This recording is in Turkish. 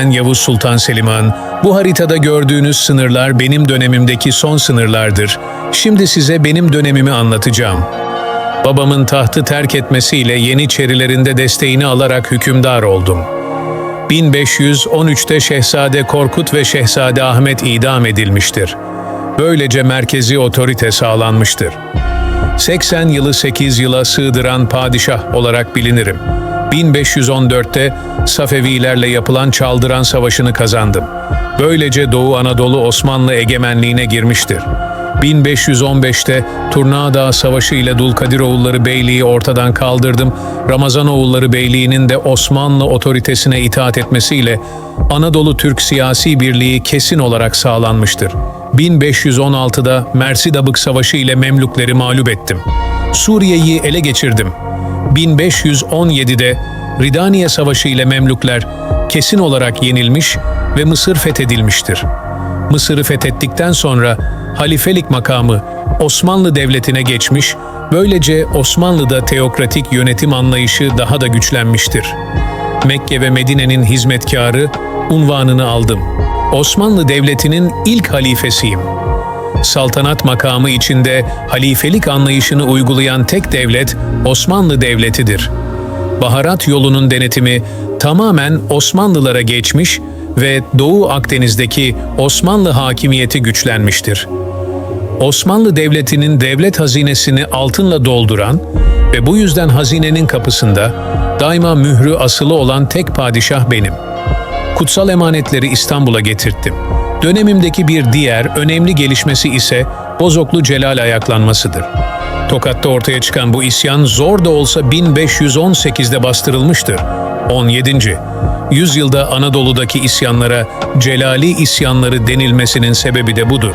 ben Yavuz Sultan Selim Han. Bu haritada gördüğünüz sınırlar benim dönemimdeki son sınırlardır. Şimdi size benim dönemimi anlatacağım. Babamın tahtı terk etmesiyle Yeniçerilerinde desteğini alarak hükümdar oldum. 1513'te Şehzade Korkut ve Şehzade Ahmet idam edilmiştir. Böylece merkezi otorite sağlanmıştır. 80 yılı 8 yıla sığdıran padişah olarak bilinirim. 1514'te Safevilerle yapılan Çaldıran Savaşı'nı kazandım. Böylece Doğu Anadolu Osmanlı egemenliğine girmiştir. 1515'te Turnağ Savaşı ile Dulkadiroğulları Beyliği ortadan kaldırdım. Ramazanoğulları Beyliği'nin de Osmanlı otoritesine itaat etmesiyle Anadolu Türk siyasi birliği kesin olarak sağlanmıştır. 1516'da Mersidabık Savaşı ile Memlükleri mağlup ettim. Suriye'yi ele geçirdim. 1517'de Ridaniye Savaşı ile Memlükler kesin olarak yenilmiş ve Mısır fethedilmiştir. Mısır'ı fethettikten sonra halifelik makamı Osmanlı Devleti'ne geçmiş, böylece Osmanlı'da teokratik yönetim anlayışı daha da güçlenmiştir. Mekke ve Medine'nin hizmetkarı unvanını aldım. Osmanlı Devleti'nin ilk halifesiyim. Saltanat makamı içinde halifelik anlayışını uygulayan tek devlet Osmanlı Devleti'dir. Baharat yolunun denetimi tamamen Osmanlılara geçmiş ve Doğu Akdeniz'deki Osmanlı hakimiyeti güçlenmiştir. Osmanlı Devleti'nin devlet hazinesini altınla dolduran ve bu yüzden hazinenin kapısında daima mührü asılı olan tek padişah benim. Kutsal emanetleri İstanbul'a getirttim. Dönemimdeki bir diğer önemli gelişmesi ise Bozoklu Celal ayaklanmasıdır. Tokat'ta ortaya çıkan bu isyan zor da olsa 1518'de bastırılmıştır. 17. Yüzyılda Anadolu'daki isyanlara Celali isyanları denilmesinin sebebi de budur.